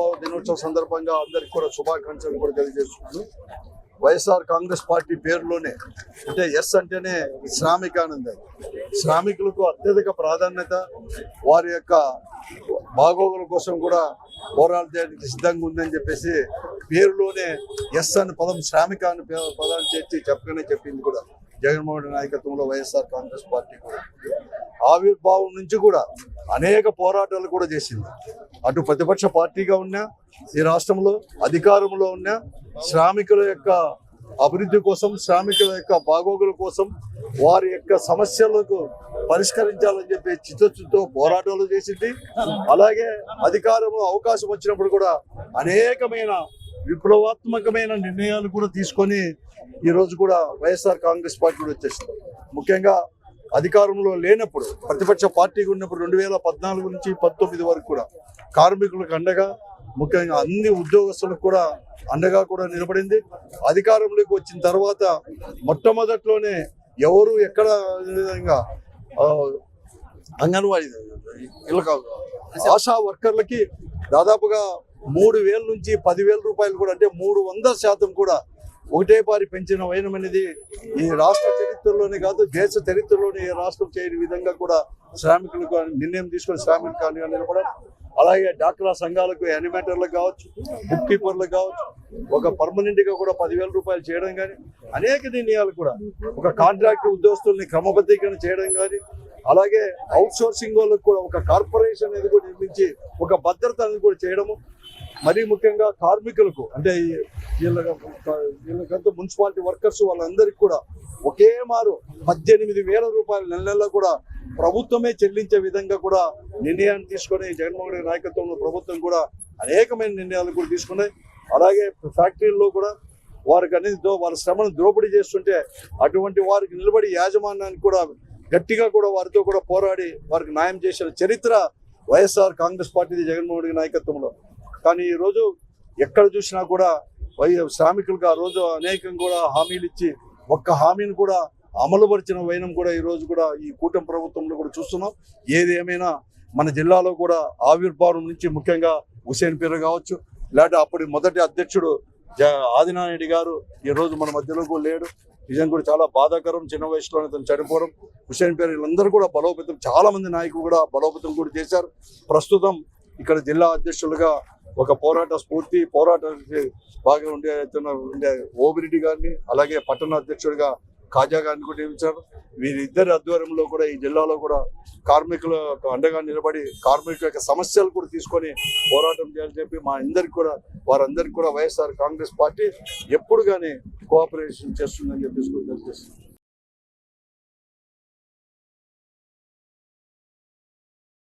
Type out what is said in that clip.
ఆవిర్భావ దినోత్సవం సందర్భంగా అందరికి కూడా శుభాకాంక్షలు కూడా తెలియజేస్తున్నాను. వైఎస్ఆర్ కాంగ్రెస్ పార్టీ పేరులోనే అంటే ఎస్ అంటేనే శ్రామికానంద. శ్రామికులకు అత్యధిక ప్రాధాన్యత వారి యొక్క బాగోగుల కోసం కూడా పోరాడడానికి సిద్ధంగా ఉందని చెప్పేసి పేరులోనే ఎస్ అని పదం శ్రామిక అని పే- పదాన్ని చేర్చి చెప్పగానే చెప్పింది కూడా జగన్మోహన్ నాయకత్వంలో వైఎస్ఆర్ కాంగ్రెస్ పార్టీ కూడా. ఆవిర్భావం నుంచి కూడా అనేక పోరాటాలు కూడా చేసింది. అటు ప్రతిపక్ష పార్టీగా ఉన్నా ఈ రాష్ట్రంలో అధికారంలో ఉన్న శ్రామికుల యొక్క అభివృద్ధి కోసం శ్రామికుల యొక్క బాగోగుల కోసం వారి యొక్క సమస్యలకు పరిష్కరించాలని చెప్పి చిత్తశుద్ధితో పోరాటాలు చేసింది. అలాగే అధికారంలో అవకాశం వచ్చినప్పుడు కూడా అనేకమైన విప్లవాత్మకమైన నిర్ణయాలు కూడా తీసుకొని ఈరోజు కూడా వైఎస్ఆర్ కాంగ్రెస్ పార్టీ కూడా వచ్చేసింది. ముఖ్యంగా అధికారంలో లేనప్పుడు ప్రతిపక్ష పార్టీగా ఉన్నప్పుడు రెండు వేల పద్నాలుగు నుంచి పంతొమ్మిది వరకు కూడా కార్మికులకు అండగా ముఖ్యంగా అన్ని ఉద్యోగస్తులకు కూడా అండగా కూడా నిలబడింది. అధికారంలోకి వచ్చిన తర్వాత మొట్టమొదట్లోనే ఎవరు ఎక్కడ విధంగా అంగన్వాడీ ఇలా కాదు, ఆశా వర్కర్లకి దాదాపుగా మూడు వేల నుంచి పదివేల రూపాయలు కూడా అంటే మూడు వందల శాతం కూడా ఒకటే పారి పెంచిన వైనం అనేది ఈ రాష్ట్ర చరిత్రలోనే కాదు దేశ చరిత్రలోనే ఏ రాష్ట్రం చేయని విధంగా కూడా శ్రామికులకు నిర్ణయం తీసుకొని శ్రామికులు కానీ నిలబడాలి అలాగే డాక్టరా సంఘాలకు యానిమేటర్లకు కావచ్చు బుక్ కీపర్లకు కావచ్చు ఒక పర్మనెంట్గా కూడా పదివేల రూపాయలు చేయడం కానీ అనేక నిర్ణయాలు కూడా ఒక కాంట్రాక్ట్ ఉద్యోగస్తుల్ని క్రమబద్ధీకరణ చేయడం కానీ అలాగే అవుట్ సోర్సింగ్ వాళ్ళకు కూడా ఒక కార్పొరేషన్ అనేది కూడా నిర్మించి ఒక భద్రత అనేది కూడా చేయడము మరీ ముఖ్యంగా కార్మికులకు అంటే వీళ్ళ వీళ్ళకంతా మున్సిపాలిటీ వర్కర్స్ వాళ్ళందరికీ కూడా ఒకే మారు పద్దెనిమిది వేల రూపాయలు నెల నెలలో కూడా ప్రభుత్వమే చెల్లించే విధంగా కూడా నిర్ణయాన్ని తీసుకొని జగన్మోహన్ రెడ్డి నాయకత్వంలో ప్రభుత్వం కూడా అనేకమైన నిర్ణయాలు కూడా తీసుకున్నాయి. అలాగే ఫ్యాక్టరీల్లో కూడా వారికి అనేది వారి శ్రమను దోపిడీ చేస్తుంటే అటువంటి వారికి నిలబడి యాజమాన్యానికి కూడా గట్టిగా కూడా వారితో కూడా పోరాడి వారికి న్యాయం చేసిన చరిత్ర వైఎస్ఆర్ కాంగ్రెస్ పార్టీది జగన్మోహన్ రెడ్డి నాయకత్వంలో. కానీ ఈ రోజు ఎక్కడ చూసినా కూడా వై శ్రామికులకు ఆ రోజు అనేకం కూడా హామీలు ఇచ్చి ఒక్క హామీని కూడా అమలుపరిచిన వైనం కూడా ఈ రోజు కూడా ఈ కూటమి ప్రభుత్వంలో కూడా చూస్తున్నాం. ఏది ఏమైనా మన జిల్లాలో కూడా ఆవిర్భావం నుంచి ముఖ్యంగా హుసేన్ పీర కావచ్చు లేకపోతే అప్పటి మొదటి అధ్యక్షుడు జ ఆదినారెడ్డి గారు ఈ రోజు మన మధ్యలో కూడా లేడు. నిజం కూడా చాలా బాధాకరం చిన్న వయసులోనే అతను చనిపోవడం. హుసేన్ పేరు వీళ్ళందరూ కూడా బలోపేతం చాలా మంది నాయకులు కూడా బలోపేతం కూడా చేశారు. ప్రస్తుతం ఇక్కడ జిల్లా అధ్యక్షులుగా ఒక పోరాట స్ఫూర్తి పోరాటానికి బాగా ఉండే ఉండే ఓబిరెడ్డి గారిని అలాగే పట్టణ అధ్యక్షుడిగా కాజా గారిని కూడా నియమించారు. వీరిద్దరి ఆధ్వర్యంలో కూడా ఈ జిల్లాలో కూడా కార్మికుల యొక్క అండగా నిలబడి కార్మికుల యొక్క సమస్యలు కూడా తీసుకొని పోరాటం చేయాలని చెప్పి మా అందరికి కూడా వారందరికీ కూడా వైఎస్ఆర్ కాంగ్రెస్ పార్టీ ఎప్పుడు కానీ కోఆపరేషన్ చేస్తుందని చెప్పేసి కూడా తెలియజేస్తుంది